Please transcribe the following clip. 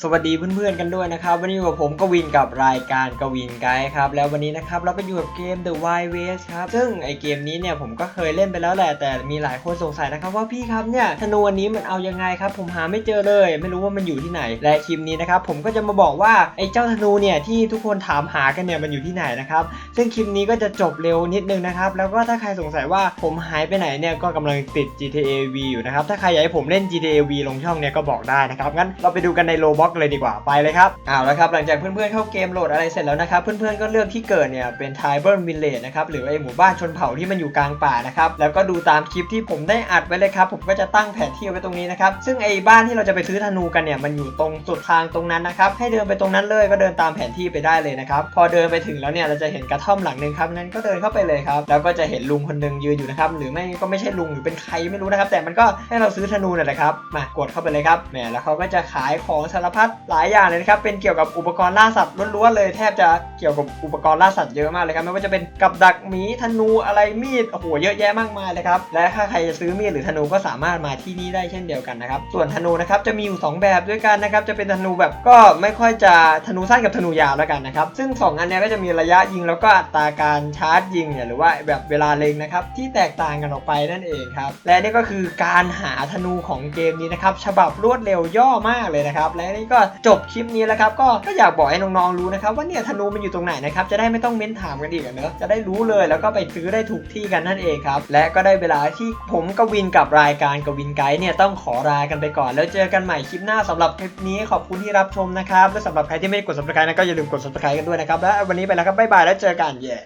สวัสดีเพื่อนๆกันด้วยนะครับ วันนี้อยู่กับผมกวินกับรายการกวินไกด์ครับ แล้ววันนี้นะครับเราก็อยู่กับเกม The Wild West ครับ ซึ่งไอเกมนี้เนี่ยผมก็เคยเล่นไปแล้วแหละ แต่มีหลายคนสงสัยนะครับว่าพี่ครับเนี่ยธนูอันนี้มันเอายังไงครับ ผมหาไม่เจอเลย ไม่รู้ว่ามันอยู่ที่ไหน และคลิปนี้นะครับผมก็จะมาบอกว่าไอเจ้าธนูเนี่ยที่ทุกคนถามหากันเนี่ยมันอยู่ที่ไหนนะครับซึ่งคลิปนี้ก็จะจบเร็วนิดนึงนะครับแล้วก็ถ้าใครสงสัยว่าผมหายไปไหนเนี่ยก็กำลังติด GTA V อยู่นะครับถ้าใครอยากให้ผมเล่น GTA V ลงช่องเนี่ยก็บอกได้นะครับงั้นเราไปดูกันในโลบอกเลยดีกว่าไปเลยครับเอาล้วครับหลังจากเพื่อนๆเข้าเกมโหลดอะไรเสร็จแล้วนะครับเพื่อนๆก็เลือกที่เกิดเนี่ยเป็น t r i b a l Village นะครับหรือไอหมู่บ้านชนเผ่าที่มันอยู่กลางป่านะครับแล้วก็ดูตามคลิปที่ผมได้อัดไว้เลยครับผมก็จะตั้งแผนที่ไว้ตรงนี้นะครับซึ่งไอ้บ้านที่เราจะไปซื้อธนูกันเนี่ยมันอยู่ตรงสุดทางตรงนั้นนะครับให้เดินไปตรงนั้นเลยก็เดินตามแผนที่ไปได้เลยนะครับพอเดินไปถึงแล้วเนี่ยเราจะเห็นกระท่อมหลังหนึ่งครับนั้นก็เดินเข้าไปเลยครับแล้วก็จะเห็นลุงคนหนึ่งยืนอยู่นะครับหรือไม่ก็ไม่ใช่ลุงหรือเป็นใครไม่รู้นะครับแต่มันก็ให้เราซื้อธนูนั่นแหละครับมากดเข้าไปเลยครับแหมแล้วเขาก็จะขายของสารพัดหลายอย่างเลยนะครับ เป็นเกี่ยวกับอุปกรณ์ล่าสัตว์ล้วนๆเลยแทบจะเกี่ยวกับอุปกรณ์ล่าสัตว์เยอะมากเลยครับไม่ว่าจะเป็นกับดักหมีธนูอะไรมีดโอ้โหเยอะแยะมากมายเลยครับและถ้าใครจะซื้อมีดหรือธนูก็สามารถมาที่นี่ได้เช่นเดียวกันนะครับส่วนธนูนะครับจะมีอยู่ 2 แบบด้วยกันนะครับจะเป็นธนูแบบก็ไม่ค่อยจะธนูสั้นกับธนูยาวแล้วกันนะครับซึ่ง 2 อันนี้ก็จะมีระยะยิงแล้วก็อัตราการชาร์จยิงเนี่ยหรือว่าแบบเวลาเล็งนะครับที่แตกต่างกันออกไปนั่นเองครับและนี่ก็คือการหาธนูของเกมนี้นะครับฉบับรวดเร็วย่อมากเลยนะครับและนี่ก็จบคลิปนี้แล้วครับก็ก็อยากบอกให้น้องๆรู้นะครับว่าเนี่ยธนูมันอยู่ตรงไหนนะครับจะได้ไม่ต้องเม้นถามกันอีกเนอะจะได้รู้เลยแล้วก็ไปซื้อได้ถูกที่กันนั่นเองครับและก็ได้เวลาที่ผมกวินกับรายการกวินไกด์เนี่ยต้องขอลากันไปก่อน แล้วเจอกันใหม่คลิปหน้าสำหรับคลิปนี้ขอบคุณที่รับชมนะครับและสำหรับใครที่ไม่ได้กด subscribe นะก็อย่าลืมกด subscribe กันด้วยนะครับและวันนี้ไปแล้วครับบ๊ายบายแล้วเจอกันเย่